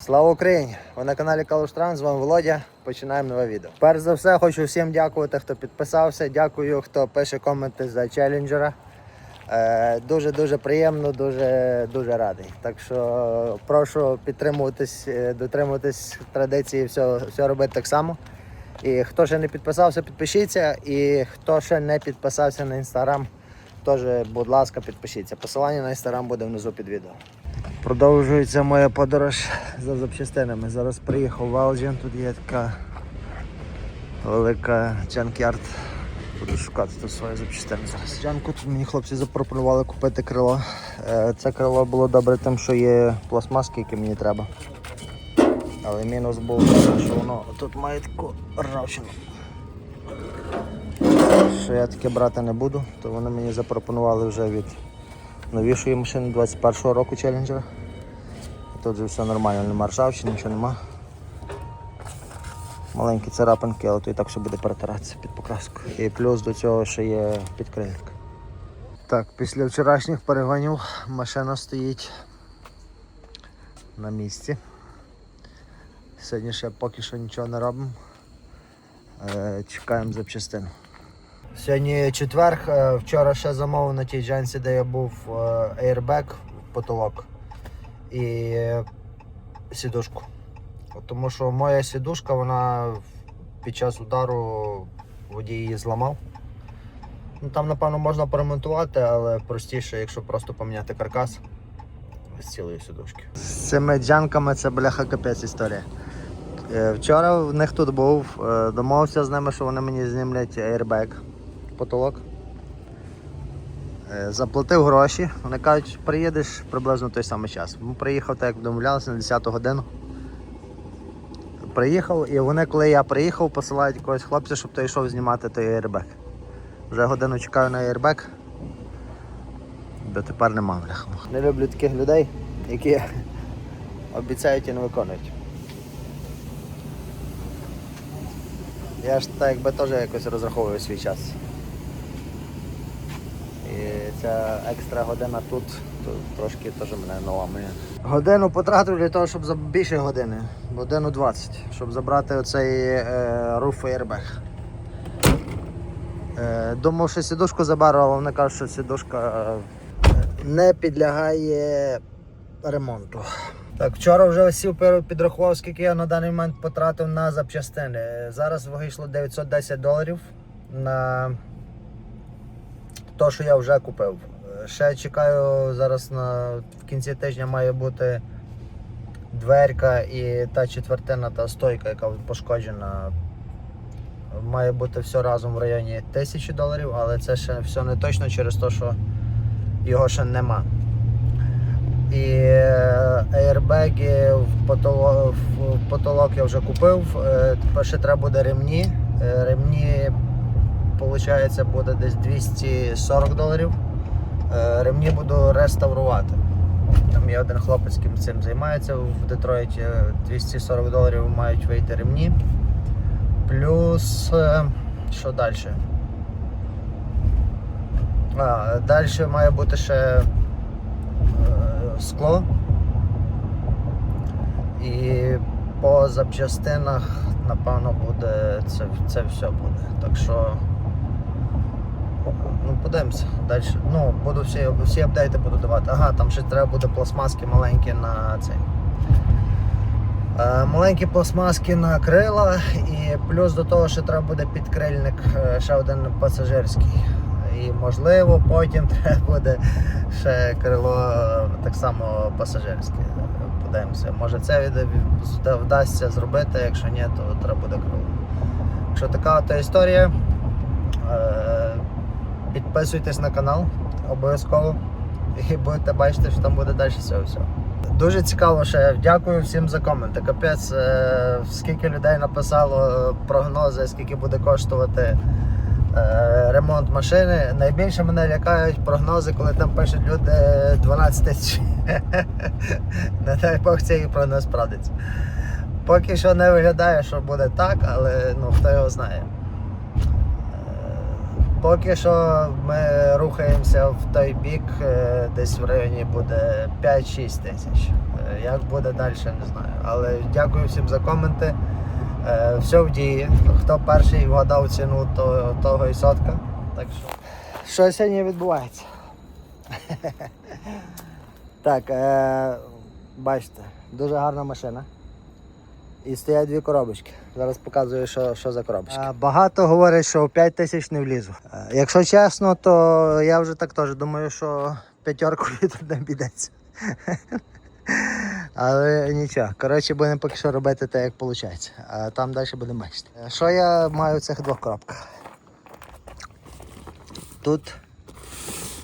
Слава Україні! Ви на каналі Калуштран, з вами Володя. Починаємо нове відео. Перш за все, хочу всім дякувати, хто підписався. Дякую, хто пише коменти за челенджера. Е, Дуже дуже приємно, дуже дуже радий. Так що прошу підтримуватись, е, дотримуватись традиції, все, все робити так само. І хто ще не підписався, підпишіться. І хто ще не підписався на інстаграм, теж, будь ласка, підпишіться. Посилання на інстаграм буде внизу під відео. Продовжується моя подорож за запчастинами. Зараз приїхав в Алджин, тут є така велика джанкярд. Буду шукати тут свої запчастини зараз. Джанку тут мені хлопці запропонували купити крило. Е, Це крило було добре тим, що є пластмаски, які мені треба. Але мінус був, що воно тут має таку ржавчину. Що я таке брати не буду, то вони мені запропонували вже від новішої машини 21-го року челленджера. Тут вже все нормально, нема ржавчини, нічого нема. Маленькі царапинки, але то і так все буде перетиратися під покраску. І плюс до цього ще є підкрильник. Так, після вчорашніх перегонів машина стоїть на місці. Сьогодні ще поки що нічого не робимо. Е, Чекаємо запчастин. Сьогодні четверг. е, Вчора ще замовив на тій джанці, де я був е, airbag, потолок і сідушку. Тому що моя сідушка, вона під час удару водій її зламав. Ну, Там, напевно, можна поремонтувати, але простіше, якщо просто поміняти каркас з цілої сідушки. З цими джанками це бляха капець історія. Е, Вчора в них тут був, домовився з ними, що вони мені знімлять airbag, потолок. Е, Заплатив гроші. Вони кажуть, приїдеш приблизно в той самий час. Ну, Приїхав так, як домовлялися, на 10 годину. Приїхав, і вони, коли я приїхав, посилають якогось хлопця, щоб той йшов знімати той airbag. Вже годину чекаю на airbag. Дотепер нема бляха. Не люблю таких людей, які обіцяють і не виконують. Я ж так якби теж якось розраховую свій час. Ця екстра година тут то трошки теж мене наламує. Годину потратив для того, щоб за більше години, годину 20, щоб забрати оцей е, руф airbag. Е, думав, що сідушку заберу, але вони кажуть, що сідушка е, не підлягає ремонту. Так, вчора вже сів пер- підрахував, скільки я на даний момент потратив на запчастини. Зараз вийшло 910 доларів на те, що я вже купив. Ще чекаю зараз на в кінці тижня має бути дверка і та четвертина, та стойка, яка пошкоджена. Має бути все разом в районі 1000 доларів, але це ще все не точно через те, що його ще нема. І е, аербеги в потолок, в потолок я вже купив. Е, Тепер ще треба буде ремні. Е, Ремні, виходить, буде десь 240 доларів. Е, Ремні буду реставрувати. Там є один хлопець, яким цим займається в Детройті. 240 доларів мають вийти ремні. Плюс е, що далі? А, далі має бути ще е, скло. І по запчастинах, напевно, буде це, це все буде. Так що ну, подивимося. Далі. Ну, буду всі, всі апдейти буду давати. Ага, там ще треба буде пластмаски маленькі на цей. Е, Маленькі пластмаски на крила і плюс до того, що треба буде підкрильник, е, ще один пасажирський. І можливо потім треба буде ще крило е, так само пасажирське. Подивимося. Може це вдасться зробити, якщо ні, то треба буде крило. Якщо така от історія, підписуйтесь на канал обов'язково і будете бачити, що там буде далі всього всього. Дуже цікаво ще. Дякую всім за коменти. Капець, е, скільки людей написало прогнози, скільки буде коштувати е, ремонт машини. Найбільше мене лякають прогнози, коли там пишуть люди 12 тисяч. Не дай Бог цей прогноз справдиться. Поки що не виглядає, що буде так, але ну, хто його знає. Поки що ми рухаємося в той бік, е, десь в районі буде 5-6 тисяч. Е, Як буде далі, не знаю. Але дякую всім за коменти. Е, Все в дії. Хто перший вгадав ціну, то того і сотка. Так що. Що сьогодні відбувається? Так, бачите, дуже гарна машина. І стоять дві коробочки. Зараз показую, що, що за коробочки. Багато говорять, що в 5 тисяч не влізу. Якщо чесно, то я вже так теж думаю, що п'ятеркою тут не обійдеться. Але нічого. Коротше, будемо поки що робити те, як виходить. А там далі будемо бачити. Е, Що я маю в цих двох коробках? Тут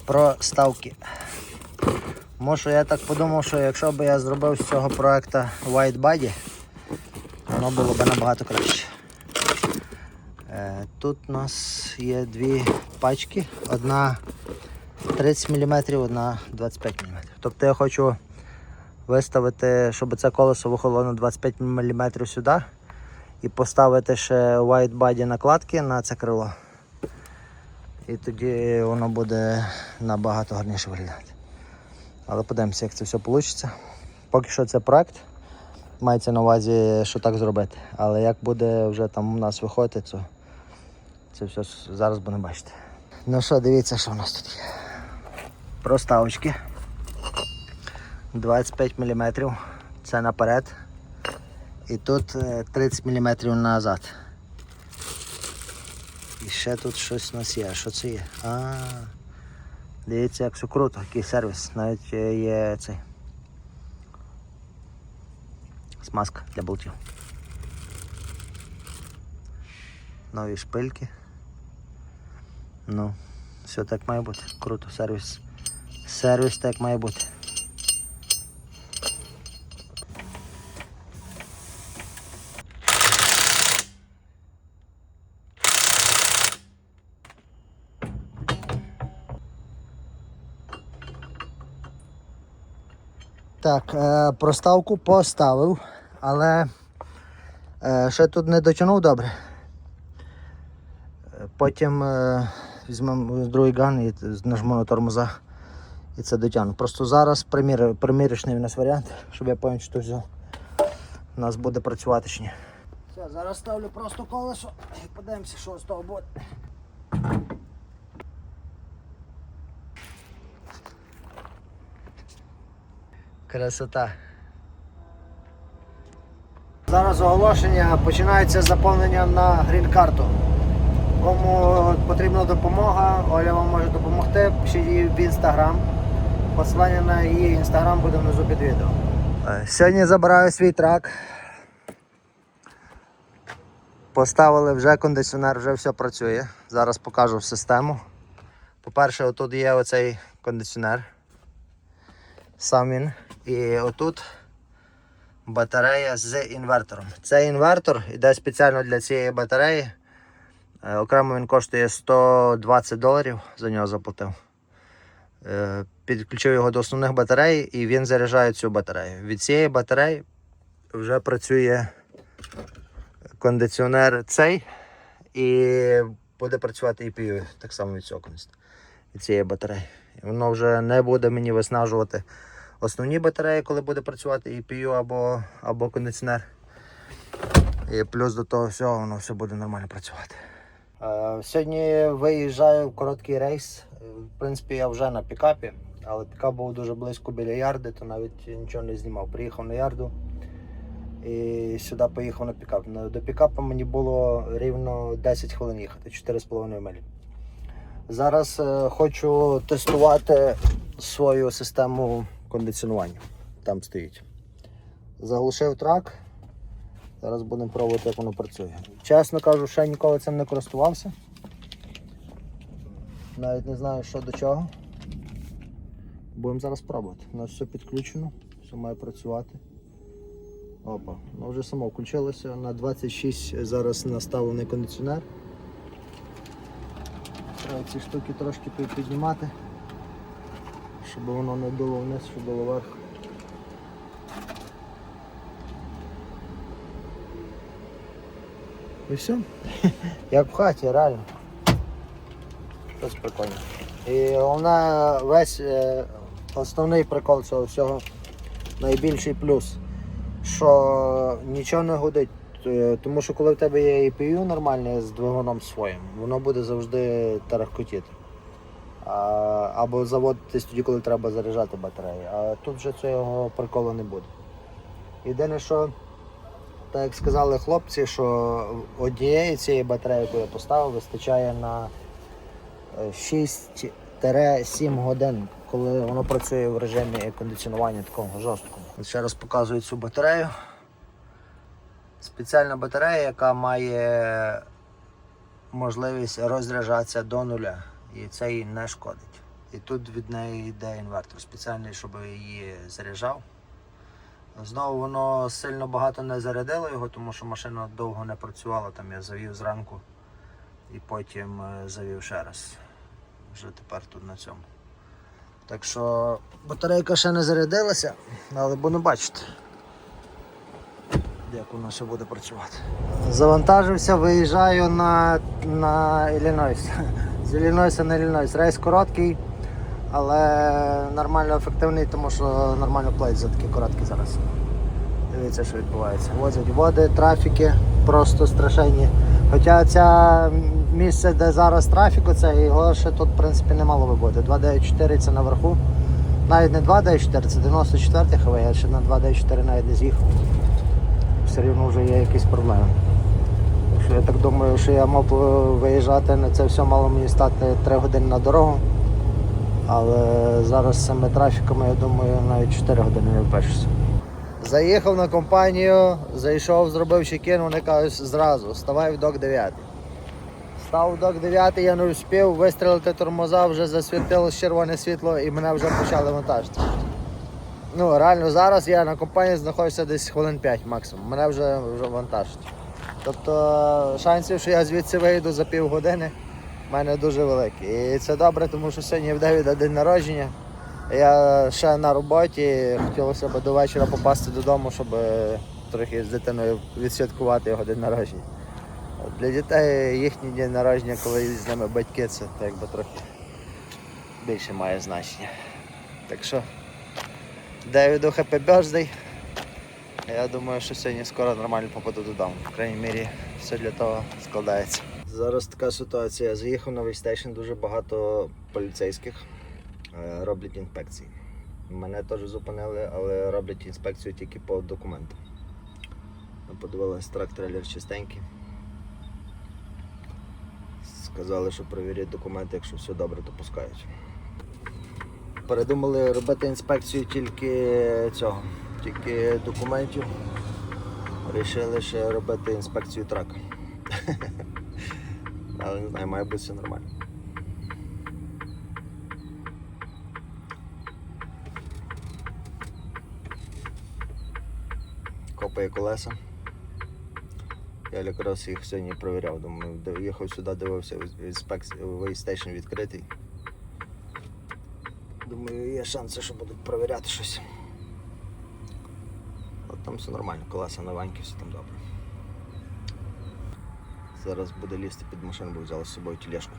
проставки. Може, я так подумав, що якщо б я зробив з цього проекту White Body, воно було б набагато краще. Е, Тут у нас є дві пачки, одна 30 мм, одна 25 мм. Тобто я хочу виставити, щоб це колесо виходило на 25 мм сюди і поставити ще white body накладки на це крило. І тоді воно буде набагато гарніше виглядати. Але подивимося, як це все вийде. Поки що це проект. Мається на увазі, що так зробити. Але як буде вже там у нас виходити, то це все зараз будемо бачити. Ну що, дивіться, що в нас тут є. Проставочки. 25 мм. Це наперед. І тут е, 30 мм назад. І ще тут щось у нас є. Що це є? А, дивіться, як все круто, який сервіс. Навіть е, є цей. Смазка для болтів. Нові шпильки. Ну, все так має бути. Круто, сервіс. Сервіс так має бути. Так, е, проставку поставив, але е, ще тут не дотягнув добре. Е, Потім е, візьмемо другий ган і нажму на тормоза і це дотягну. Просто зараз примір, примірочний у нас варіант, щоб я пам'ятав, що у нас буде працювати ні. Все, зараз ставлю просто колесо і подивимося, що з того буде. Красота. Зараз оголошення починається заповнення на грін-карту. Кому потрібна допомога, Оля вам може допомогти. Пишіть її в інстаграм. Посилання на її інстаграм буде внизу під відео. Сьогодні забираю свій трак. Поставили вже кондиціонер, вже все працює. Зараз покажу систему. По-перше, отут є оцей кондиціонер. Сам він. І отут батарея з інвертором. Цей інвертор йде спеціально для цієї батареї. Е, Окремо він коштує 120 доларів, за нього заплатив. Е, Підключив його до основних батарей і він заряджає цю батарею. Від цієї батареї вже працює кондиціонер цей і буде працювати EPU так само від цього від цієї батареї. І воно вже не буде мені виснажувати основні батареї, коли буде працювати EPU або, або кондиціонер. І плюс до того всього воно все буде нормально працювати. Е, Сьогодні виїжджаю в короткий рейс. Е, В принципі, я вже на пікапі, але пікап був дуже близько біля ярди, то навіть нічого не знімав. Приїхав на ярду і сюди поїхав на пікап. До пікапа мені було рівно 10 хвилин їхати, 4,5 милі. Зараз е, хочу тестувати свою систему кондиціонування. Там стоїть. Заглушив трак. Зараз будемо пробувати, як воно працює. Чесно кажу, ще ніколи цим не користувався. Навіть не знаю, що до чого. Будемо зараз пробувати. У нас все підключено, все має працювати. Опа, ну вже само включилося. На 26 зараз наставлений кондиціонер. Треба ці штуки трошки піднімати, щоб воно не дуло вниз, щоб було вверх. І все. Як в хаті, реально. Досить прикольно. І вона весь е, основний прикол цього всього, найбільший плюс, що нічого не гудить. Е, Тому що коли в тебе є EPU нормальне з двигуном своїм, воно буде завжди тарахкотіти. Або заводитись тоді, коли треба заряджати батареї. А тут вже цього приколу не буде. Єдине, що, так як сказали хлопці, що однієї цієї батареї, яку я поставив, вистачає на е, 6-7 годин, коли воно працює в режимі кондиціонування такого жорсткого. Ще раз показую цю батарею. Спеціальна батарея, яка має можливість розряджатися до нуля. І це їй не шкодить. І тут від неї йде інвертор спеціальний, щоб її заряджав. Знову воно сильно багато не зарядило його, тому що машина довго не працювала. Там я завів зранку і потім е, завів ще раз. Вже тепер тут на цьому. Так що батарейка ще не зарядилася, але будемо бачити, як воно ще буде працювати. Завантажився, виїжджаю на, на Іллінойс. З Іллінойса на Іллінойс. Рейс короткий, але нормально ефективний, тому що нормально платять за такі короткі зараз. Дивіться, що відбувається. Возять води, трафіки просто страшенні. Хоча це місце, де зараз трафіку, це його ще тут в принципі не мало би бути. 294 це наверху. Навіть не 294, це 94 ХВ, я ще на 294 навіть не з'їхав. Все рівно вже є якісь проблеми. Я так думаю, що я мав виїжджати на це все мало мені стати 3 години на дорогу. Але зараз з цими трафіками, я думаю, навіть 4 години не впишуся. Заїхав на компанію, зайшов, зробив чекін, вони кажуть зразу, вставай в док 9. Став в док 9, я не успів вистрілити тормоза, вже засвітилось червоне світло і мене вже почали вантажити. Ну, реально зараз я на компанії знаходжуся десь хвилин 5 максимум. Мене вже, вже вантажать. Тобто шансів, що я звідси вийду за півгодини, в мене дуже великі. І це добре, тому що сьогодні в Девіда день народження. Я ще на роботі, хотілося б до вечора попасти додому, щоб е, трохи з дитиною відсвяткувати його день народження. Для дітей їхній день народження, коли з ними батьки, це так трохи більше має значення. Так що, Девіду Happy Birthday. Я думаю, що сьогодні скоро нормально попаду додому. В крайній мірі, все для того складається. Зараз така ситуація. Заїхав на вейстейшн, дуже багато поліцейських е, роблять інспекції. Мене теж зупинили, але роблять інспекцію тільки по документам. Подивилися, трак трейлер чистенький. Сказали, що перевірять документи, якщо все добре, то пускають. Передумали робити інспекцію тільки цього, тільки документів. Рішили ще робити інспекцію трака. Але не знаю, має бути все нормально. Копає колеса. Я якраз їх сьогодні перевіряв. Думаю, їхав сюди, дивився, вейстейшн відкритий. Думаю, є шанси, що будуть перевіряти щось. Там все нормально, колеса новенькі, все там добре. Зараз буде лізти під машину, бо взяли з собою тележку.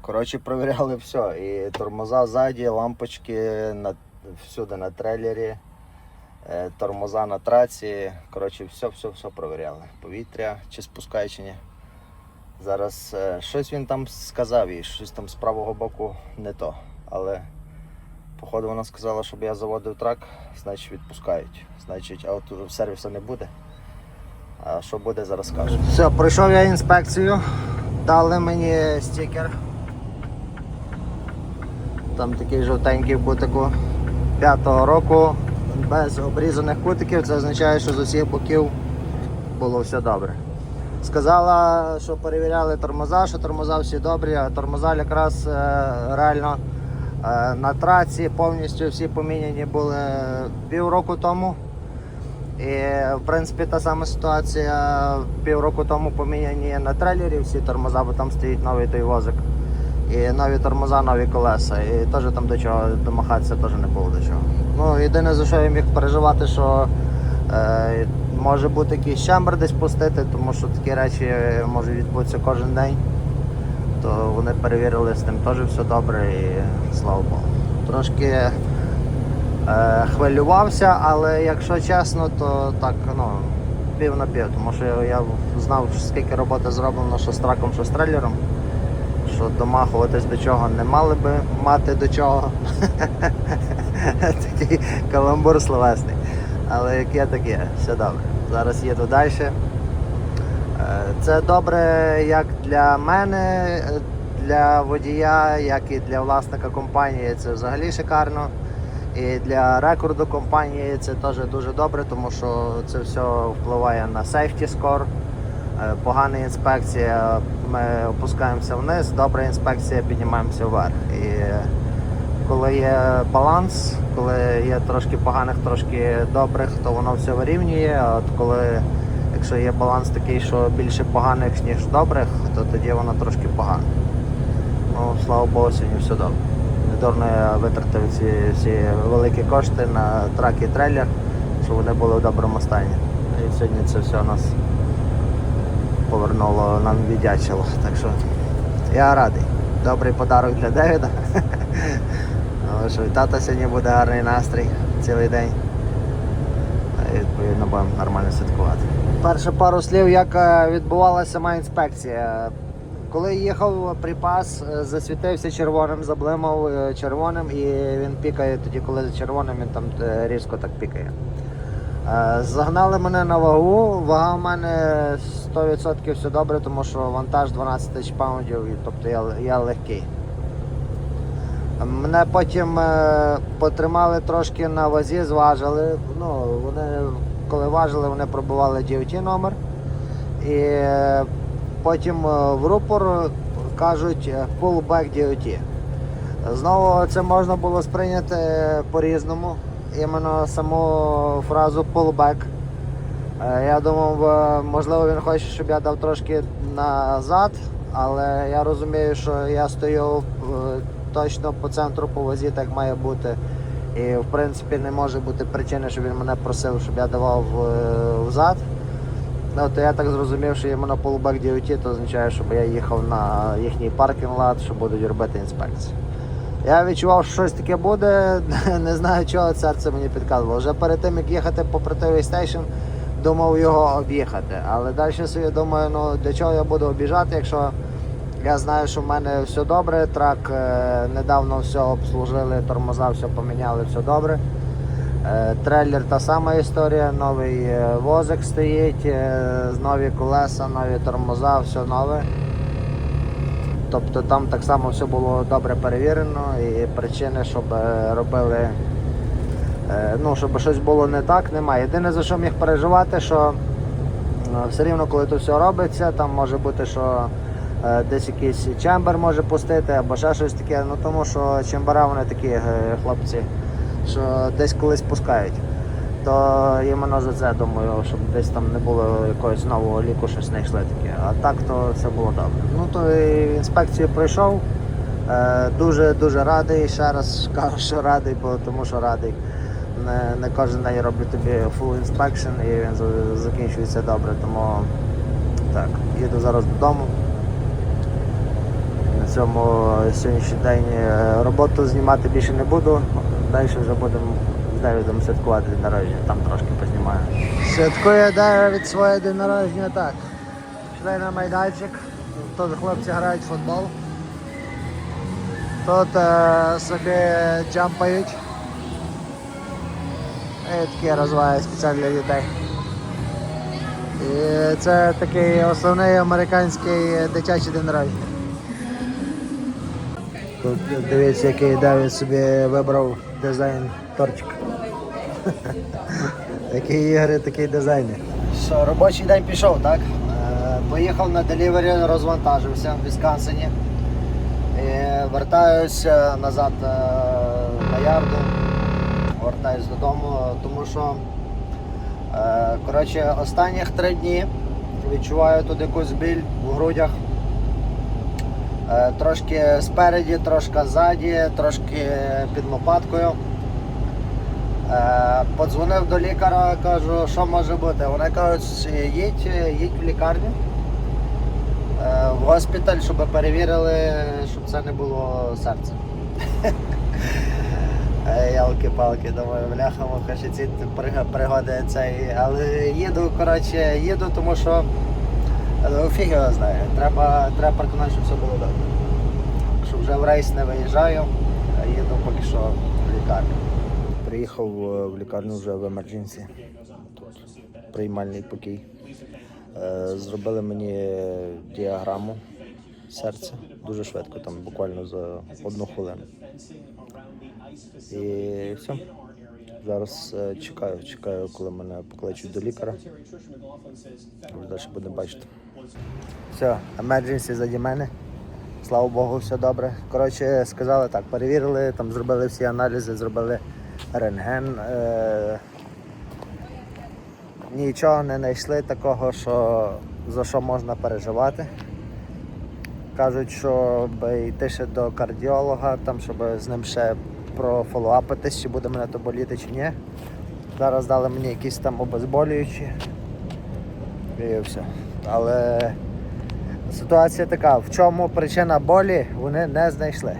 Коротше, перевіряли все. І тормоза ззаді, лампочки на, всюди на трейлері, е, тормоза на траці. Коротше, все, все, все перевіряли. Повітря, чи спускає, чи ні. Зараз е, щось він там сказав і щось там з правого боку не то. Але походу вона сказала, щоб я заводив трак, значить відпускають. Значить, авто сервісу не буде. А що буде, зараз скажу. Все, пройшов я інспекцію, дали мені стікер. Там такий жовтенький кутику п'ятого року, без обрізаних кутиків, це означає, що з усіх боків було все добре. Сказала, що перевіряли тормоза, що тормоза всі добрі, а тормоза якраз е, реально на траці повністю всі поміняні були півроку тому. І в принципі та сама ситуація півроку тому поміняні на трейлері всі тормоза, бо там стоїть новий той возик. І нові тормоза, нові колеса. І теж там до чого домахатися теж не було до чого. Ну, єдине за що я міг переживати, що е, може бути якийсь чембер десь пустити, тому що такі речі можуть відбутися кожен день. То вони перевірили з ним теж все добре і слава Богу. Трошки е, хвилювався, але якщо чесно, то так, ну, пів на пів, тому що я знав, скільки роботи зроблено, що з траком, що з трейлером, що домахуватись до чого не мали би мати до чого. Такий каламбур словесний. Але як є, так є, все добре. Зараз їду далі. Це добре як для мене, для водія, як і для власника компанії. Це взагалі шикарно. І для рекорду компанії це теж дуже добре, тому що це все впливає на score. Е, Погана інспекція, ми опускаємося вниз, добра інспекція, піднімаємося вверх. І коли є баланс, коли є трошки поганих, трошки добрих, то воно все вирівнює. От коли, якщо є баланс такий, що більше поганих, ніж добрих, то тоді воно трошки погано. Ну, слава Богу, сьогодні все добре. Недорно я витратив ці всі великі кошти на трак і трейлер, щоб вони були в доброму стані. І сьогодні це все нас повернуло, нам віддячило. Так що я радий. Добрий подарок для Девіда. Що і тата сьогодні буде гарний настрій цілий день. І відповідно будемо нормально святкувати. Перше пару слів, як е, відбувалася сама інспекція. Коли їхав припас, е, засвітився червоним, заблимав е, червоним і він пікає тоді, коли за червоним він там різко так пікає. Загнали мене на вагу, вага в мене 100% все добре, тому що вантаж 12 тисяч паундів, тобто я, я легкий. Мене потім потримали трошки на вазі, зважили. Ну, вони, коли важили, вони пробували DOT номер. І е, потім е, в рупор кажуть е, pull DOT. Знову це можна було сприйняти по-різному. Іменно саму фразу pull back. Е, Я думав, е, можливо, він хоче, щоб я дав трошки назад, але я розумію, що я стою е, точно по центру по вазі, так має бути. І в принципі не може бути причини, щоб він мене просив, щоб я давав е, взад. Ну, то я так зрозумів, що іменно pullback DOT, то означає, щоб я їхав на їхній паркінг лад, що будуть робити інспекцію. Я відчував, що щось таке буде, не знаю чого серце мені підказувало. Вже перед тим, як їхати по Противий стейшн, думав його об'їхати. Але далі собі думаю, ну для чого я буду об'їжджати, якщо я знаю, що в мене все добре, трак е, недавно все обслужили, тормоза все поміняли, все добре. Е, Трейлер та сама історія, новий е, возик стоїть, нові колеса, нові тормоза, все нове. Тобто там так само все було добре перевірено і причини, щоб робили, ну, щоб щось було не так, немає. Єдине за що міг переживати, що все рівно, коли то все робиться, там може бути, що десь якийсь чембер може пустити або ще щось таке, ну тому що чембера вони такі е, хлопці, що десь колись пускають. То іменно за це думаю, щоб десь там не було якогось нового ліку, щось не йшли таке. А так то все було добре. Ну то і інспекцію пройшов. Е, Дуже дуже радий. Ще раз кажу, що радий, бо тому що радий. Не, не кожен день роблю тобі full inspection і він закінчується добре. Тому так, їду зараз додому. Цьому сьогоднішній день е, роботу знімати більше не буду. Далі вже будемо з Девідом святкувати день народження, там трошки познімаю. Святкує Девід своє день народження так. Пішли на майданчик. Тут хлопці грають в футбол. Тут е, собі джампають. І такі розваги спеціально для дітей. І це такий основний американський дитячий день народження. Тут дивіться, який Давід собі вибрав дизайн торчик. Такі ігри, такий дизайн. Що, робочий день пішов, так? Е, Поїхав на делівері, розвантажився в Вісконсині. Вертаюся назад е, на ярду. Вертаюсь додому, тому що е, коротше, останніх три дні відчуваю тут якусь біль в грудях. Е, Трошки спереді, трошки ззаді, трошки під лопаткою. Е, Подзвонив до лікаря, кажу, що може бути. Вони кажуть, їдь, їдь в лікарню. е, в госпіталь, щоб перевірили, щоб це не було серце. Е, Ялки-палки, думаю, бляха, муха, ще ці пригоди цей. Але їду, коротше, їду, тому що е, фіг його знає. Треба, треба переконати, щоб все було добре. Що вже в рейс не виїжджаю, а їду поки що в лікарню. Приїхав е, в лікарню вже в емердженсі. Приймальний покій. Е, Зробили мені діаграму серця дуже швидко, там буквально за одну хвилину. І все. Зараз е, чекаю, чекаю, коли мене покличуть до лікаря. Далі будемо бачити. Все, emergency заді мене. Слава Богу, все добре. Коротше, сказали так, перевірили, там зробили всі аналізи, зробили рентген. Е- нічого не знайшли такого, що, за що можна переживати. Кажуть, щоб йти ще до кардіолога, там, щоб з ним ще профолуапитись, чи буде мене то боліти, чи ні. Зараз дали мені якісь там обезболюючі. І все. Але ситуація така, в чому причина болі, вони не знайшли.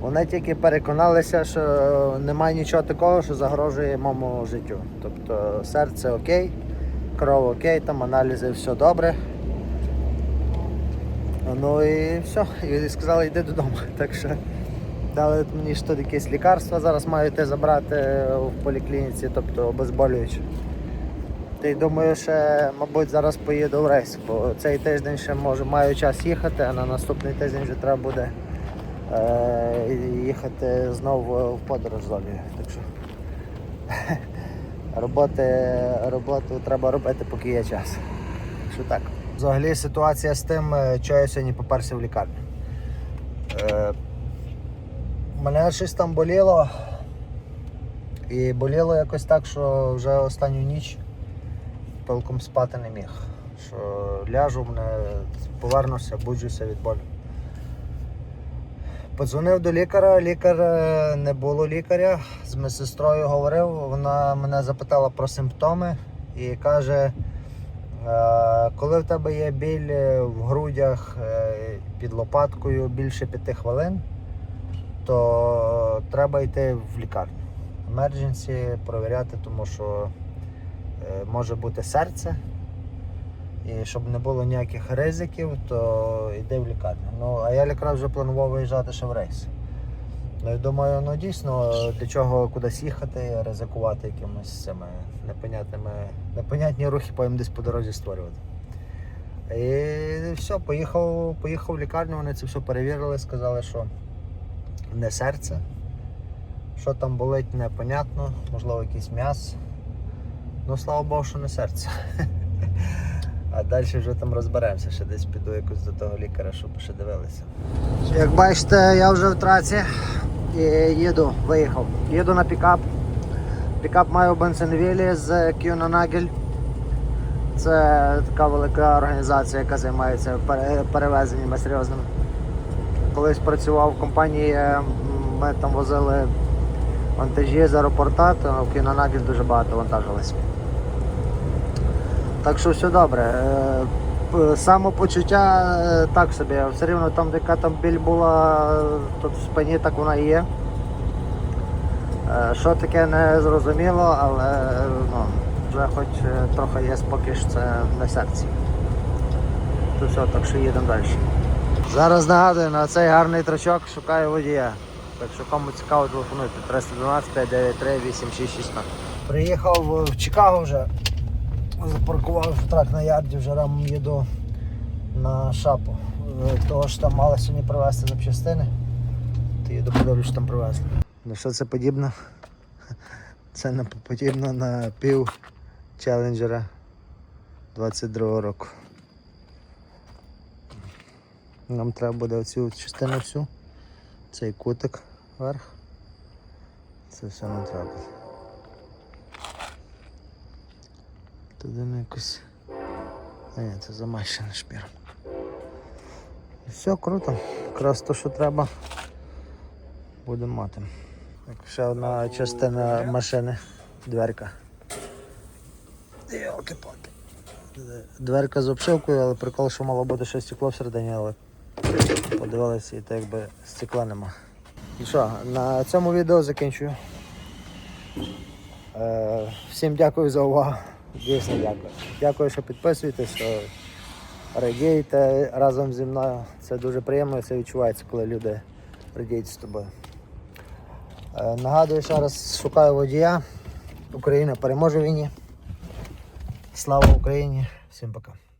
Вони тільки переконалися, що немає нічого такого, що загрожує моєму життю. Тобто серце окей, кров окей, там аналізи все добре. Ну і все. І сказали, йди додому. Так що дали мені ж тут якесь лікарство, зараз маю йти забрати в поліклініці, тобто обезболююче. Й думаю, ще, мабуть, зараз поїду в рейс, бо цей тиждень ще може маю час їхати, а на наступний тиждень вже треба буде е, їхати знову в подорож з Олею. Так що роботи, роботу треба робити, поки є час. Так Що так. Взагалі ситуація з тим, е, чого я сьогодні поперся в лікарню. Е, мене щось там боліло. І боліло якось так, що вже останню ніч толком спати не міг. Що ляжу, мене повернуся, буджуся від болю. Подзвонив до лікаря, лікар е, не було лікаря. З медсестрою говорив, вона мене запитала про симптоми і каже, е, коли в тебе є біль е, в грудях під лопаткою більше п'яти хвилин, то треба йти в лікарню. Емердженсі провіряти, тому що може бути серце. І щоб не було ніяких ризиків, то йди в лікарню. Ну, а я якраз вже планував виїжджати ще в рейс. Ну і думаю, ну дійсно, для чого кудись їхати, ризикувати якимось цими непонятними, непонятні рухи, потім десь по дорозі створювати. І все, поїхав, поїхав в лікарню, вони це все перевірили, сказали, що не серце. Що там болить, непонятно, можливо, якийсь м'яз. Ну, слава Богу, що не серце. А далі вже там розберемося, ще десь піду якось до того лікаря, щоб ще дивилися. Як бачите, я вже в траці і їду, виїхав. Їду на пікап. Пікап маю в Бенсенвілі з Кюнанагель. Це така велика організація, яка займається перевезеннями серйозними. Колись працював в компанії, ми там возили вантажі з аеропорта, то в Кюнанагель дуже багато вантажилось. Так що все добре. Е, Самопочуття е, так собі. Все рівно там, яка там біль була, тут в спині так вона і є. Е, Що таке не зрозуміло, але ну, вже хоч трохи є спокій, що це на серці. То все, так що їдемо далі. Зараз нагадую, на цей гарний трачок шукаю водія. Так що кому цікаво, телефонуйте 312 593 8616. Приїхав в Чикаго вже. Запаркував трак на ярді, вже рамом їду на шапу. Е, Того ж там мали сьогодні привезти запчастини. То їду подивлюсь, що там привезли. На що це подібно? Це не подібно на пів челенджера 22 року. Нам треба буде оцю частину всю, цей кутик вверх. Це все нам треба. Туди на якусь. А ні, це замащене шпіром. І Все круто. Якраз то, що треба, будемо мати. Так, ще одна частина машини, дверка. Йолки-палки. Дверка з обшивкою, але прикол, що мало бути ще стекло всередині, але подивилися і так якби стекла нема. І що, на цьому відео закінчую. Е, всім дякую за увагу. Дійсно дякую. Дякую, що підписуєтесь, радієте разом зі мною. Це дуже приємно, це відчувається, коли люди радіють з тобою. Е, нагадую, ще раз шукаю водія. Україна переможе в війні. Слава Україні! Всім пока.